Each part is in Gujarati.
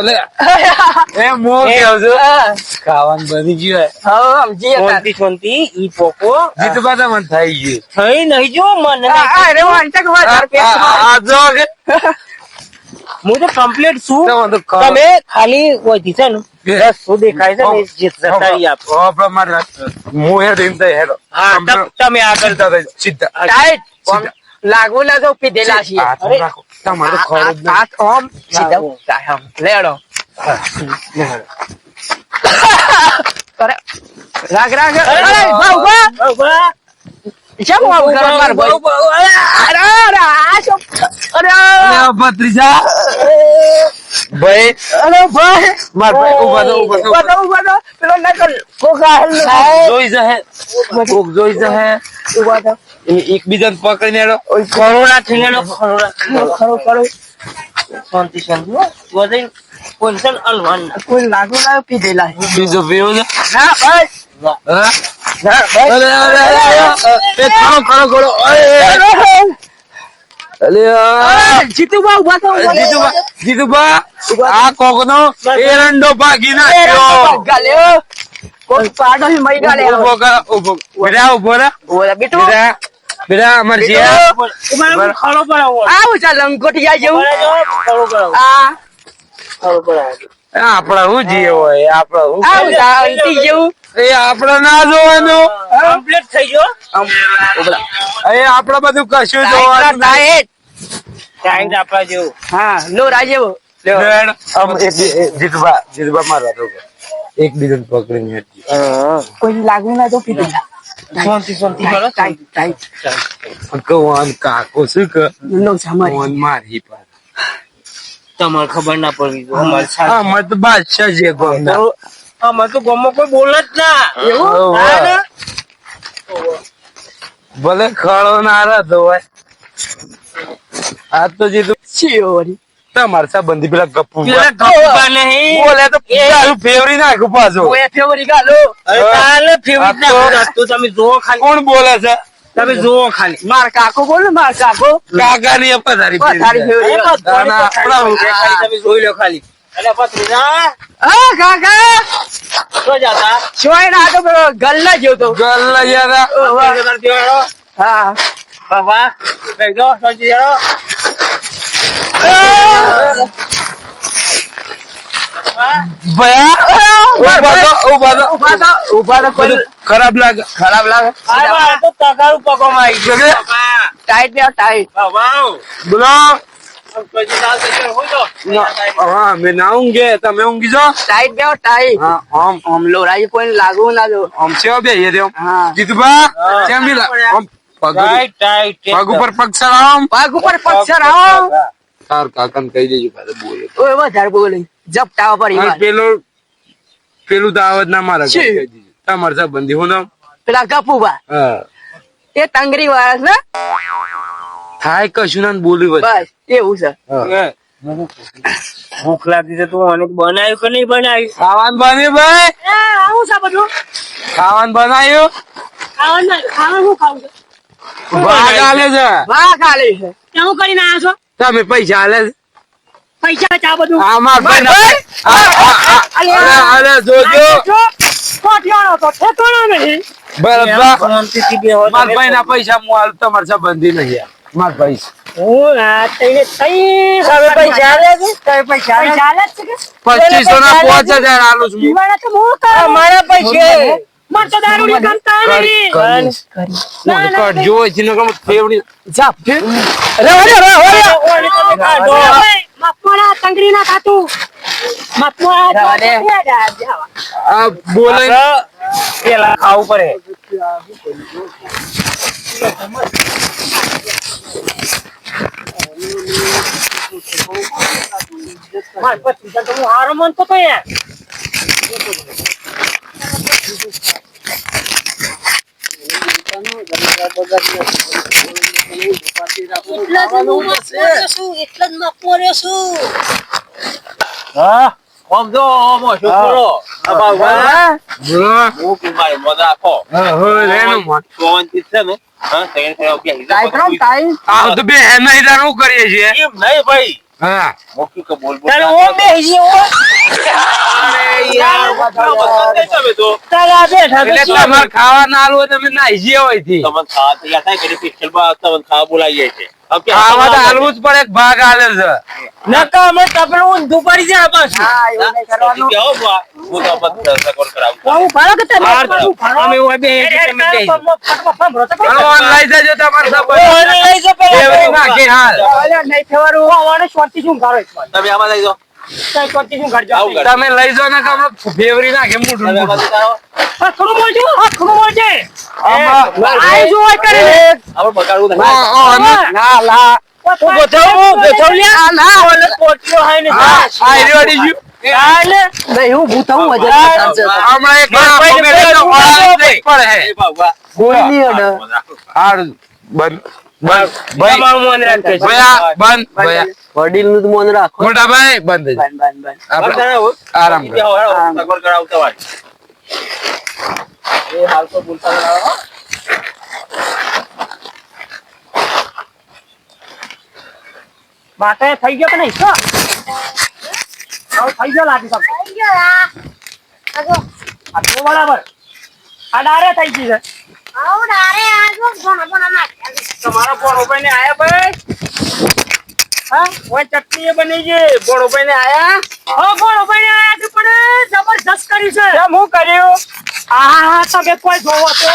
અલે એ મો કેવજો ખાવાનું બની ગયું હા. સમજી ગયા શાંતિ શાંતિ ઈ પોકો જીતવા તો મન થઈ ગયું. થઈ નહીં જો મને અરે વાંચક આ- આ જો કે. હું તો કમ્પ્લીટ છું. તમે ખાલી ઓયથી છે ને શું દેખાય છે ને એ જે જતાવી આપો. હું હેડ હેડો. હા તમે આગળ સીધા ટાઈટ આમ લાગુ ના તો પીધેલા છીએ. રાખો. તમારે તો ખબર હાથ સીધા ઊંચા લેડો અરે રાગ અરે માર ભાઈ અરે અરે આ શું અરે ભત્રીજા ભાઈ અરે ભાઈ માર ભાઈ ઊભા થો, ઊભા થો, ઊભા થો, ઊભા થો. પેલો કોકા જોઈ જહે કોક જોઈ જહે ઊભા થો. એકબીજાને પકડીને ખરોડા થઈ ગયેલો ખરોડા. ખરો ખરો શાંતિ શાંતિ હો. વધે કોઈ છે ને અલવાન. કોઈ લાગુ ના પીધેલા છે. બીજો પીવો ને ના હા? ના ભાઈ અલે, અલે, અલે, અલે, એ ખરો ખરો ખરો. અરે, અલે, આ. અરે, જીતુભા ઊભા થો, જીતુબા જીતુબા આ કોકનો એરંડો ભાગી નાખ્યો. પાડો હી મરી ગાલે ઊભો કર ઊભો. બેટા ઊભો રે ઓલા બેટુ બેટા બેટા અમાર જે ઊભા ખરો પર આવો. આવું છે લંગોટિયા જેવું ખરો પર આવો. આ ખરો પર આવો. આપડા હું જીએ હોય આપડા હું આવું જેવું એ આપડે ના જોવાનું. કમ્પ્લીટ થઈ ગયો. એ આપડે બધું કશું જોવાનું. ટાઈમ આપવા જેવું. હા લો જેવું જીતવા જીતવા એક એક બીજાને પકડીને ને કોઈ લાગુ ના તો કીધું શાંતિ શાંતિ. કરો ટાઈટ ટાઈટ ભગવાન કાકો શું કે નો સામારી મોહન મારી પર તમારે ખબર ના પડવી અમારે તો બાદશાહ છે ગોમના. તો અમારે તો ગામમાં કોઈ બોલે જ ના. એવું? ને? ભલે ખળો ના રહેતો હોય. આ તો જીતું શિયોરી તમારે પેલા. બોલે. તો ફેવરી નાખું પાછો. ફેવરી ગાલો. તમે જોવો ખાલી. કોણ બોલે છે? તમે જોવો ખાલી. માર કાકો બોલ માર કાકો? કાકા ની પથારી પથારી ફેવરી. તમે જોઈ લો ગલ્લા જેવો તો ગલ લઈ આવ્યા. ભત્રીજા તાર બેવાડો. હા. બાબા, ખરાબ લાગે ખરાબ લાગે આ મારે તો તગારું પગોમાં આવી ગયું. જગે. બાબા, ટાઈટ બે ટાઈટ બોલો પછી ચાલશે તો હોઈ જાઓ. હા મેં ના ઊંઘે તમે ઊંઘી જાઓ ટાઈટ બે ટાઈટ હા આમ આમ લોરાજી કોઈ લાગુ ના જો આમ છે બે એ જીતુભા કેમ પગ ટાઈટ, ટાઈટ, પગ ઉપર પગ સરામ પગ ઉપર પગ આવો તાર કાકાને કહી દેજો કાલે બોલે. ઓય વધારે બોલે જપટાવા પર અને ઈમાન. પેલું પેલું તો ના મારા છે. કહી દેજો. તમારે સંબંધી હો નામ? પેલા ગપુબા હા. એ તંગરી વાળા છે થાય કશું ના બોલી બસ એવું છે. ભૂખ લાગી છે તું અનેક બનાવ્યું કે નહીં બનાવ્યું? ખાવાનું બન્યું ભાઈ? આવું છે બધું. ખાવાનું બનાવ્યું? ખાવાનું ખાવાનું શું ખાવું છે. ભાગ આલે છે. વાહ ખાલી છે. હું કરીને આવ્યા છો? તમે પૈસા આલે છે? પૈસા ચા બધું. આ માર ભાઈ ના- ભાઈ, આ- આ- આ- અરે, જોજો. કોઠિયાનો તો ઠેકાણો નહીં. બરાબર. મારા ભાઈ ના પૈસા હું હાલ તમારા સંબંધી નહીં મારા ભાઈ. પચીસો ના પાંચ હજાર આલુ છું મારા પૈસે. મને તો દારૂ ની ગમતા કરી- નહીં કરીશ. મને કરજો હોય છે નકર હું ફેવડી જા અરે, અરે, અરે, અરે. ઓને તમે કાઢો. મકવાણા તંગરી ના ખાતું રહેવા દે. મકવાણા આ બોલે આપણે પેલા ખાવું પડે માર પત્ની તો હું હારો માનતો તો યાર બે કરીએ છીએ. એમ નહીં ભાઈ. હા. મોકી કબૂલ બોલ બા, તમે આમાં લઈ જાઓ. ગાળ. તમે લઈ જો ને ફેવરી નાખે મોઢું હા, ખરું બોલજો, હા, ખરું બોલજે. આઈ જો આ કરે ને. આપણે બગાડવું ના નહીં. ઓ, અને- ગોઠવ લા. હું ગોઠવું, ગોઠવું ઓલે પોટલો હે ને હા, ઘાસ. આ ઈ રેડી જ્યું. હાલે. હમણાં એક વાર નહીં પડે હે. એ બાબા. હારું. બંધ. ભાઈ, તમારું મોન રાખે મોટા ભાઈ, બંધ. આરામ ના થઈ ગયો કે નહીં? શું? થઈ ગયો લાગી થઈ ગયો આ. આ જો, આ તો બરાબર. આ ડારે થઈ ગઈ છે. આવું ડારે આ જો ઘણા ઘણા છે. તમારા ભોળોભાઈ ને આયા ભાઈ? હા ઓય ચટણી બની ગઈ. ભોળોભાઈ ને આયા? હા ભોળોભાઈ ને આયા છે પણ જબરજસ્ત કર્યું છે. કેમ હું કર્યું? આ તમે કોઈ જોવો તો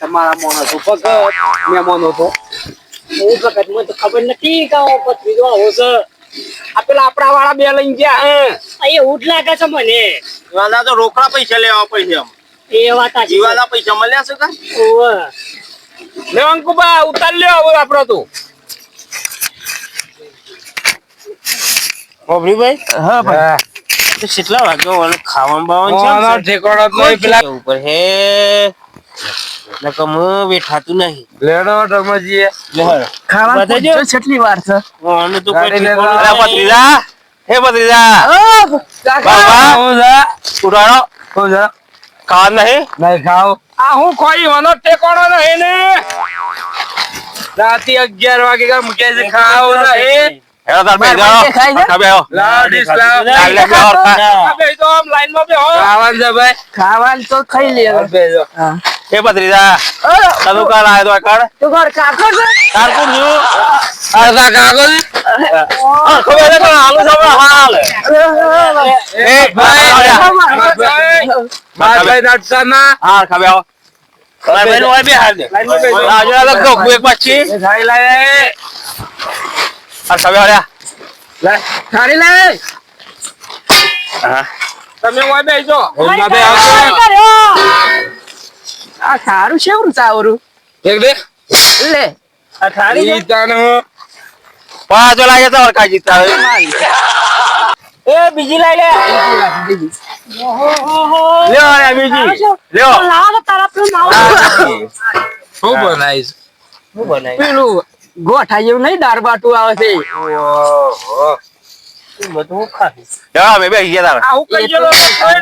તમારા મોનો તો ભગત મહેમાનો તો હું ભગત મને તો ખબર નથી કે આવો પથરીજો આવો છે. આ પેલા આપણા વાળા બે લઈને ગયા હે. એવું જ લાગે છે મને. જીવાના તો રોકડા પૈસા લેવા પૈસા એમ. એ વાત આ જીવાના પૈસા મળ્યા છે કાં? લે અંકુબા ઉતાર લ્યો હવે આપણો તું. ભાઈ. હા. તો કેટલા વાગ્યો ઓલે ખાવાનું બાવાનું છે? ઠેકાણો જ પેલા ઉપર હે? નકમ બેઠાતું નહીં. લેડો રમજીએ. ખાવા કેટલી વાર છે? ઓને તો કોઈ લેવા. હે ભત્રીજા. બાબા હું જા, ઉઠાડો. હું જા. ખાવાનું નહીં? નહીં ખાવ. આ હું કોઈ ઓનો ટેકોડો નહીં ને? રાતે અગિયાર વાગે કાં મૂકે છે ખાવ નહીં. હેડો તાર બે જાઓ. ખાઈ જા. ખાબે આવો. લાવ લે બે ઓર બે તો આમ લાઈનમાં બેહો. ખાવાનું છે ભાઈ. ખાવાનું તો ખાઈ લે. આ બેજો. હે. ભત્રીજા તને કાલ આયો તો કાળ? તું ઘર કાકો છે? તાર કોણ છું આ તા કાગળ. હા. ખબર છે હાલું છે પણ હાલ એ ભાઈ ભાઈ. નડતા ના હા ખાબે આવો. ભાઈ ઓય બે હાલ દે લાઈનમાં બેસો. આજુ આ લખો એક પાછી. એ ખાઈ લાય આ ખાબે આલ્યા લે ખારી લે. હા. તમે ઓય બેસો ઓમાં બે આવજો. આ સારું છે એવું સારું એક દે. લે. આ લાગે તો અડકા જીતતા એ બીજી લઈ લે. લ્યો અરે બીજી. લ્યો લાવો તારા પેલું લાવો શું બનાવીશ. પેલું ગોઠા જેવું નહીં દાર બાટું આવે છે. બધું ખાધું? લ્યો અમે ગયા આવું કઈ ગયેલો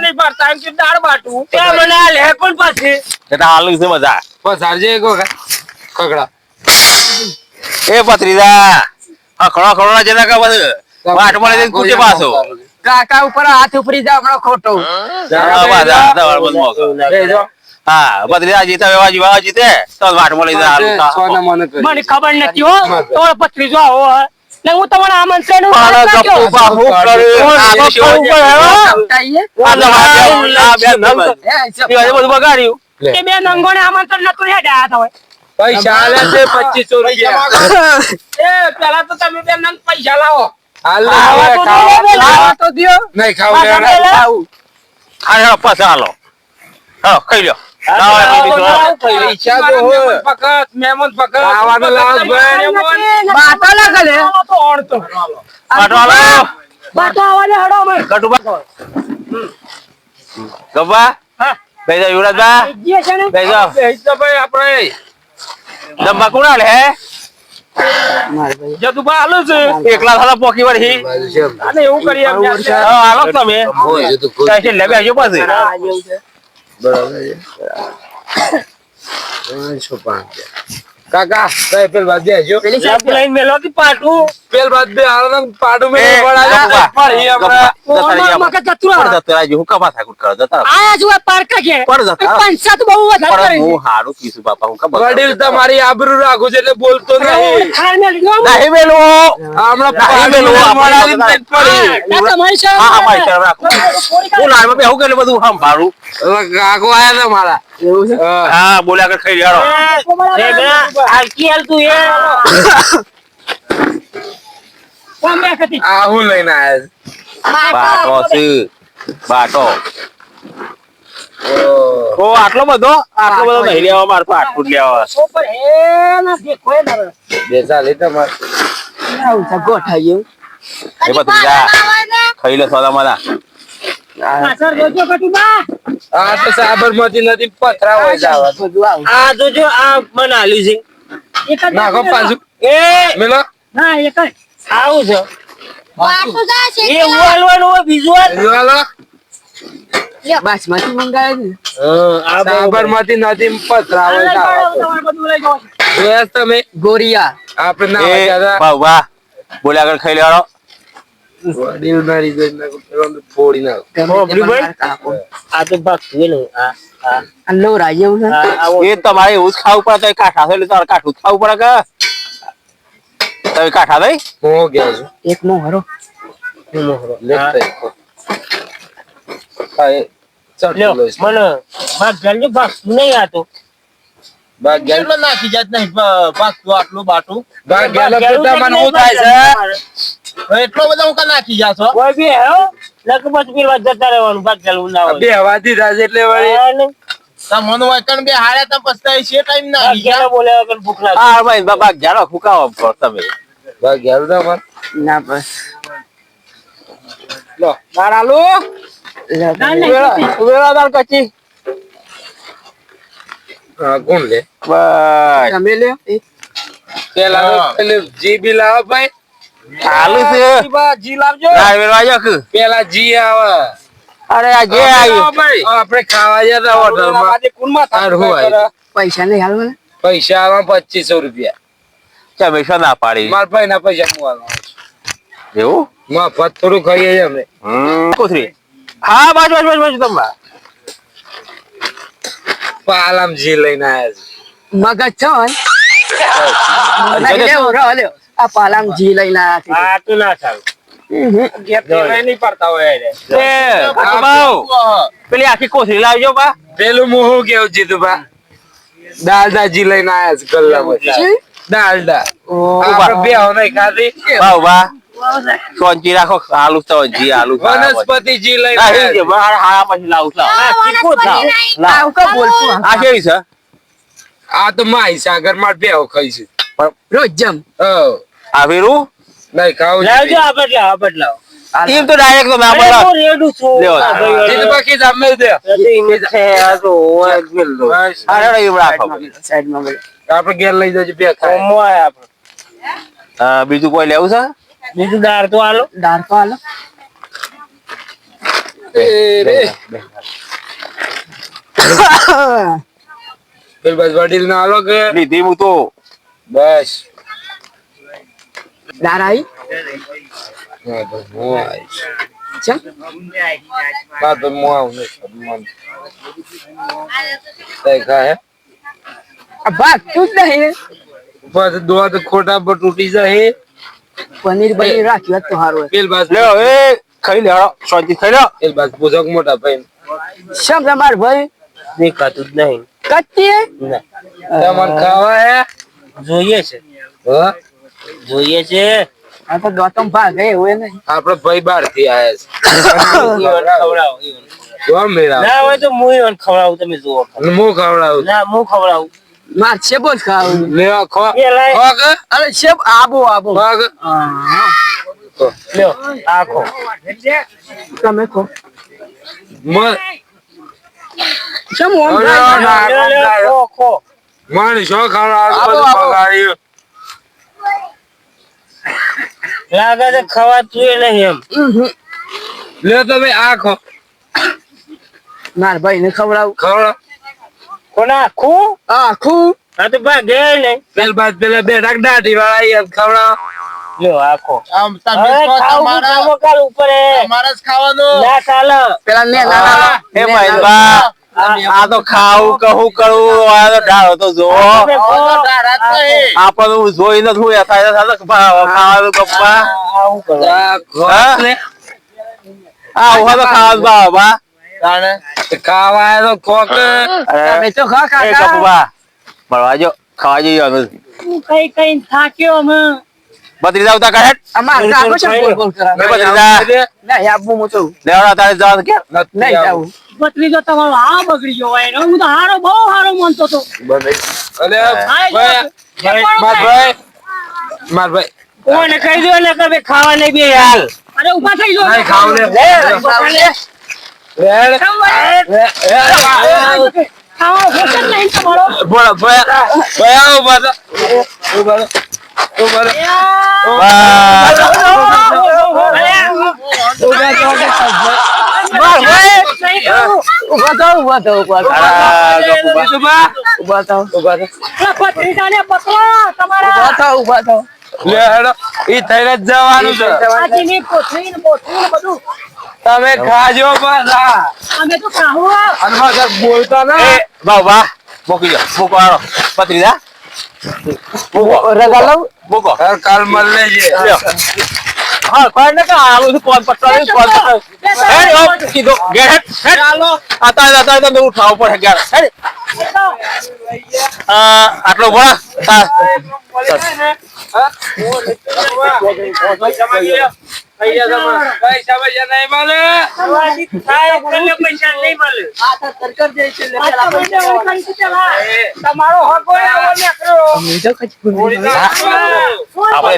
નહીં ભરતા એમ કે દાળ બાટું? એ મને આ લે કોણ પાછી. એટલે હાલ છે મજા. બસ કકડા. એ પત્રીદા હા ખડો ખડો ના જતા કા બધું વાટ મળે જઈને કૂદે પાછો કાકા ઉપર હાથ ઉપરી જા હમણાં ખોટો. બસ. હા પત્રીદા જીતા વેવા જીવા જીતે તો વાટ મળી જાય હાલું ખા. સોના મને ખબર નથી હો. આમંત્રણ તો કરવું પડે, હો. બે બધું બગાડ્યું? નંગોને આમંત્રણ નતું હેડ્યા હતા હોય પૈસા આલે છે પચીસો રૂપિયા. એ પેલા તો તમે બે નંગ પૈસા લાવો. લે. નહીં ખાવ લે. ખાવું. પાછા હાલો. હા ખાઈ લે. ખાવા તો લે પાટો હાલો છે ને એકલા થાલા પોકી વળી. અને એવું કરી આજે. હા હાલો તમે હોય છે તો ચાલ છે બરાબર. પાંચસો પાંચ કાકા તમે પેલ બાદ બેસજો પેલી લે, સાઈડ મેલો કે પાટું પેલ બાદ બે હાલો ને પાડું મેં એ, વળાવી ના, દે. પડી હમણાં. ઓમાં મગજ જતું રહે. પણ જતો હું કપા થાકું કરો જતા આયા જો પારકા છે પણ જતા રહો. બહુ વધારે કરે હું હારું કીધું બાપા હું ખબર વડીલ તમારી આબરૂ રાખું છે એટલે બોલતો નહીં ખાઈ ને નહીં મેલું હમણાં નહીં પાડું મેલું મેં આપણે વળાવીને જ પડી. તમારી શરમ હા હા આવે. મારી રાખું હું લાડમાં બેહું કે બધું સંભાળું કાકો આયા હતા મારા એવું છે? હા. હા બોલ્યા આગળ ખાઈ લેવાનો લે, બેટા, હાલકી હાલ તું એ. કોણ બે આ હું લઈને આયા બાટો. છે. બાટો. ઓ. આટલો બધો? આટલો બધો નહીં લેવા મારે તો આટલું જ લેવા. ઉપર હે ના દેખો એ ના રહે. બે ચાલી તમારે. એ બધું ખાઈ લે સોદા મારા. આ તો સાબરમતી નદી પથરા હોય જાવા આ તો જો આ મને આલ્યું છે. નાખો પાછું. એ! મેલો? ના એક આવું છે. એ ઉવાલવાનું હોય બીજું હાલ. બાસમતી મંગાવે આ બરોબર. સાબરમતી નદી પથરા હોય જાવા જાઓ, તમારે બધું લઈ જાઓ. જોયા છે તમે. ગોરિયા. આપણે ના વાહ આગળ ખાઈ લેવાનો વડીલ મારી જોઈને નાખો, પેલો તો ફોડી નાખો. હો, તે. આ તો ભાગતું હોય આ આ. એવું. આ આવો એ તમારે એવું જ ખાવું પડે તો કાઠા છે એટલે તમારે કાઠું ખાવું પડે કે? તમે કાઠા ભાઈ? હું હો ગયા છું. એક નો હરો. નો હરો. હા. લ્યો, લઈશ. મને ભાગ ચાલજો ભાગતું નહીં આ તો બાગ ગયા કેટલો નાખી જાત નહીં ભાગતું આટલું બાટું. બાગ ગેલ તો તમને શું થાય છે. એટલો બધો હું નાખી જાશો કોઈ બી હે લગભગ પેલા જતા રહેવાનું ભાગ ચાલવું ના હોય. બે હવાથી થાય એટલે વળી તમને વાંચન બે હારે તો પસ્તાય છે ટાઈમ ના ભાગ બોલે વગર ભૂખ લાગે. હા ભાઈ બાબા જાણો ફૂકાવો કરો તમે. બાગ ગયા હતા અમારે. ના બસ. લો તાર આલુ? ના, ના, વેળા દાળ કચ્ચી હા કોણ લે. બસ. તમે લ્યો. પેલા તો પેલી જી બી લાવો ભાઈ. આલુ છે. જી લાવજો. વેળવા જો કે. પેલા જી આવે. અરે આ જે આવ્યું ભાઈ. આપણે ખાવા જતા માં તાર હું આવ્યું? પૈસા નહીં હાલવા ને પૈસા આવે પચીસો રૂપિયા. ચમે પૈસા ના પાડી. મારા ભાઈ ના પૈસા હું આલવા એવું? મફત થોડું ખાઈએ છીએ અમે. કોથરી. હા બસ બસ બસ બસ તમે પાલમ જી લઈને આયા છે. મગજ છો ને લેવો, રહો, લેવો. આ પાલામ જી લઈને આયા છે. આ તો ના ચાલે નહીં પડતા હોય એ પેલી આખી કોથરી લાવજો બા. પેલું મોહું કેવું જીતુભા દાલદા જી લઈને આયા છે ગલ્લામાં શું? દાલદા ઓહ, આપણે બે હો નહીં ખાધી. બાઉ બા સોંચી રાખો આલુ તો જી આલુ. વનસ્પતિ જી લઈ ના, આયા એ છે. જે, બા, હા પછી લાવું લાવ. આવું કાં બોલતું આ? કેવી છે? આ તો માઈ સાગરમાં બે ખાઈ ખાઈશું રોજ જમ હો આ નહીં. ખાવું લાવજો આ બદલાવ આ બદલાવ ટીમ તો ડાયરેક્ટ તો ના અરે બોલા હું રેડું છું. લ્યો. આ ભાઈ વાળો. જીતુભા કી જામે દે. ટીમ છે, આ તો ઓય મેલ દો. બસ. રે રાખો. સાઈડમાં બોલો. આપણે ઘેર લઈ જજો બે ખાય. આયા આપણે. હા, બીજું કોઈ લેવું છે? બીજું દાર તો આલો દાર તો આલો એ રે. પેલ બસ વડીલ ના આલો કે લીધી હું તો. બસ દાળ આવી? હા તો હું આવીશ ચમ? હા તો હું આવું નહીં તઈ ખાય આ ભાગતું જ નહીં ને. બસ દોડ ખોટા પર તૂટી જાય પનીર બનીર રાખ્યું હોત તો સારું હોત. પેલ બસ લ્યો એ ખાઈ લે હળો શાંતિ ખાઈ લો પેલ બસ પૂછક મોટા ભાઈ શમ તમાર ભાઈ દેખાતું જ નહીં કચ્ચી ના. તમને ખાવા હે જોઈએ છે. હા? જોઈએ છે. આ તો ગૌતમ ભાગ એવું નહીં આપડે ભાઈ બારથી આયા ઈવન ખવડાવો, ઈવન. છે. જો મેળા. ના હોય તો હું ઈવન ખવડાવું તમે જુઓ. હું ખવડાવું? ના હું ખવડાવું. માર શેબો જ ખાવું. લેવા ખો. ખો કે? અરે શેબ આબો આબો. ખો કે? હા. લ્યો આખો તમે કહો મન શમ ઓમ અરે, થાય? ના, લ્યો, લ્યો, ના, ખો, ખો. લાગે છે ખવાતું નહીં એમ. આ ખો. માર ભાઈ ને ખવડાવું. ખવડાવ. કોના આખું? આખું. હા તો ભાગે નહીં. પેલ બાદ પેલા બે દાઢી વાળા યાદ ખવડાવ. લ્યો આખો. આમ તમે હવે કહો ખાવું તમારા ઉપર. તમારે જ ખાવાનું. ના ચાલે પેલા ને ના એ આ તો ખાવું કહું કરવું આ તો ડાળો તો જો આપણે હું જોઈ નથી હું યથા યથા ખાવાનું પપ્પા. હા? આ હું? તો ખાવાનું. બાબા. તો કોક. તો ખા કાકા. મળવા જો ખાવા જઈએ અમે. કઈ કઈ થાક્યો અમે. બત્રીજા ઉતા કાઢ અમાર કાકો છે. બોલ બોલ કરા એ બત્રીજા નહીં આપવું હું લેવડા તારે જવાનું કે નહીં જાવું. ભત્રીજો તમારો આ બગડી ગયો હોય. હું તો હારો બહુ હારો માનતો હતો. કોને કહી દો ને કે ખાવા નહીં બે હાલ. અરે ઊભા થઈ જો. નહીં ખાવ લે. ભાઈ. ઊભા થાવ ઊભા થાવ ઊભા થાવ. ઊભા થાવ. ઊભા થાવ. ઊભા થાવ લે હેડો. ઈ થઈને જ જવાનું છે. તમે ખાજો પાછા. અમે તો ખાવું અને પાછા બોલતા ના. બાબા મૂકી દો. મૂકો હાલો. બત્રીજા મૂકો. રગા લઉં મૂકો. કાલ મળ લેજે. હા કોઈ ને કા આવું ફોન પકડો ફોન પકડો હે ઓ કીધો ગેટ હેડ ચાલો. આતા આતા તમને ઉઠાવ પડે ગેટ હે આ આટલો ભણા તા પૈસા નહીં મળે નહીં મળે તમારો હક. આપણે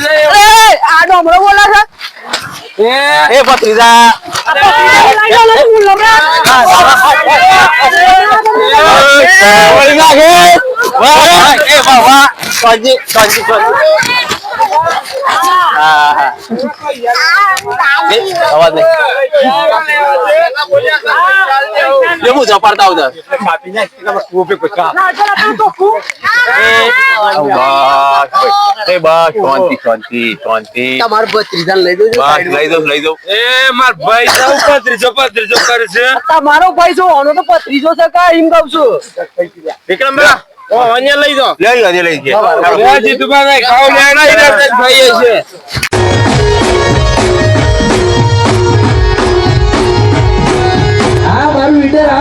જાય ડોમરો બોલા છે એ એ અવાજ નહીં એ હું ઝપાડતા આવતા તમારું ભાઈ જો આનો તો ભત્રીજો છે કા એમ કહું છું. વિક્રમભાઈ ઓ અહીંયા લઈ દો લઈ દો લઈ દો એ જીતુભા નહીં ખાવ લે રે ભાઈ છે. బిడ్డరా